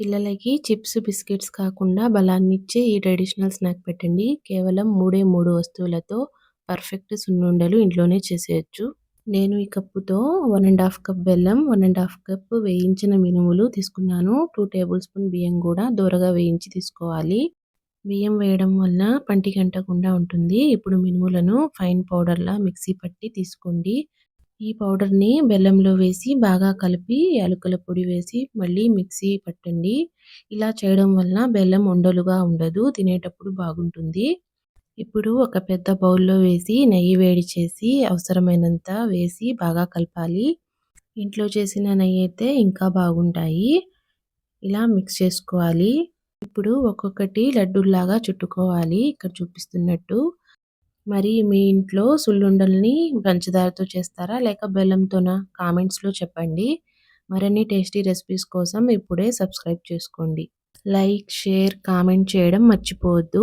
పిల్లలకి chips biscuits కాకుండా బలాన్ని ఇచ్చే ఈ ట్రెడిషనల్ స్నాక్ పెట్టండి. కేవలం మూడే మూడు వస్తువులతో పర్ఫెక్ట్ సున్నుండలు ఇంట్లోనే చేసేయచ్చు. నేను ఈ కప్పుతో వన్ అండ్ హాఫ్ కప్ బెల్లం వన్ అండ్ హాఫ్ కప్ వేయించిన మినుములు తీసుకున్నాను. టూ టేబుల్ స్పూన్ బియ్యం కూడా దూరగా వేయించి తీసుకోవాలి. బియ్యం వేయడం వల్ల పంటి గంటకుండా ఉంటుంది. ఇప్పుడు మినుములను ఫైన్ పౌడర్లా మిక్సీ పట్టి తీసుకోండి. ఈ పౌడర్ని బెల్లంలో వేసి బాగా కలిపి యాలకుల పొడి వేసి మళ్ళీ మిక్సీ పట్టండి. ఇలా చేయడం వల్ల బెల్లం ఉండలుగా ఉండదు తినేటప్పుడు బాగుంటుంది. ఇప్పుడు ఒక పెద్ద బౌల్లో వేసి నెయ్యి వేడి చేసి అవసరమైనంత వేసి బాగా కలపాలి. ఇంట్లో చేసిన నెయ్యి అయితే ఇంకా బాగుంటాయి. ఇలా మిక్స్ చేసుకోవాలి. ఇప్పుడు ఒక్కొక్కటి లడ్డూలాగా చుట్టుకోవాలి ఇక్కడ చూపిస్తున్నట్టు. మరి మీ ఇంట్లో సుల్లుండల్ని పంచదారతో చేస్తారా? లేక బెల్లంతోనా? కామెంట్స్లో చెప్పండి. మరిన్ని టేస్టీ రెసిపీస్ కోసం ఇప్పుడే సబ్స్క్రైబ్ చేసుకోండి. లైక్ షేర్ కామెంట్ చేయడం మర్చిపోవద్దు.